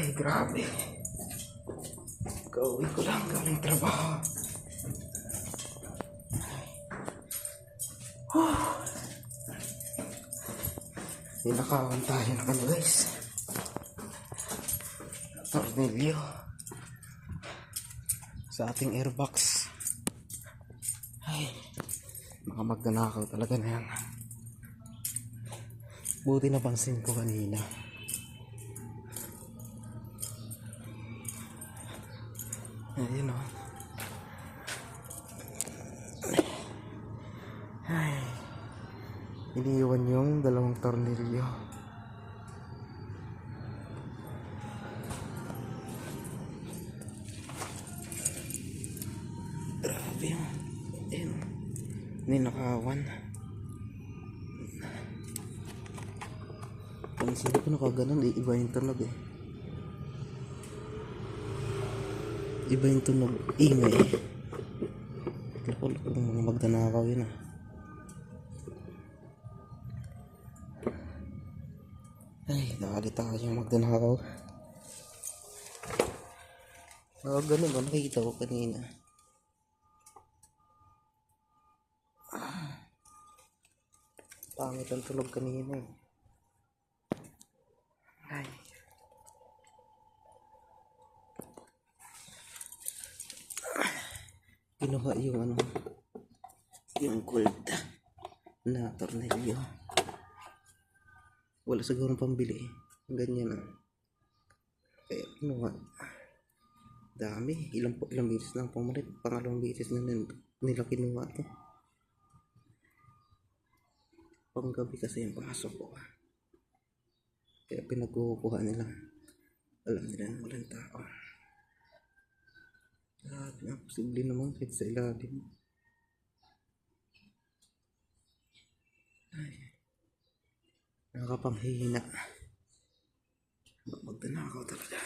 Ay, grabe. Kauwi ko lang galing trabaho. Ninakawan tayo ng ano guys. Tornilyo. Sa ating airbox. Ay, mga magnanakaw talaga na yan. Buti napansin ko kanina. Ayun o. Ay. Iniiwan yung dalawang tornilyo. Grabe yun. Ayun. Ninakawan. Ang sila ko nakaganon, eh, iba yung tunog eh. Iba yung tunog, ingay. Lako, lako, mga magdanakaw yun ah. Ay, nakali tayo magdanakaw. Oo, ganun ba? Nakikita ko kanina. Ah. Pangit ang tunog kanina eh. Kinuha yung ano, yung gold na tornilyo. Wala siguro pambili. Ganyan na. Kaya kinuha. Dami. Ilang, po- ilang beses na pumalit. Pangalawang beses na nila kinuha to. Panggabi kasi yung pasok ko. Kaya pinagkukuha nila. Alam nila na walang tao. Grabe nga, posible naman kahit sa ilalim. Ay. Nakakapanghihina. Magdanakaw talaga.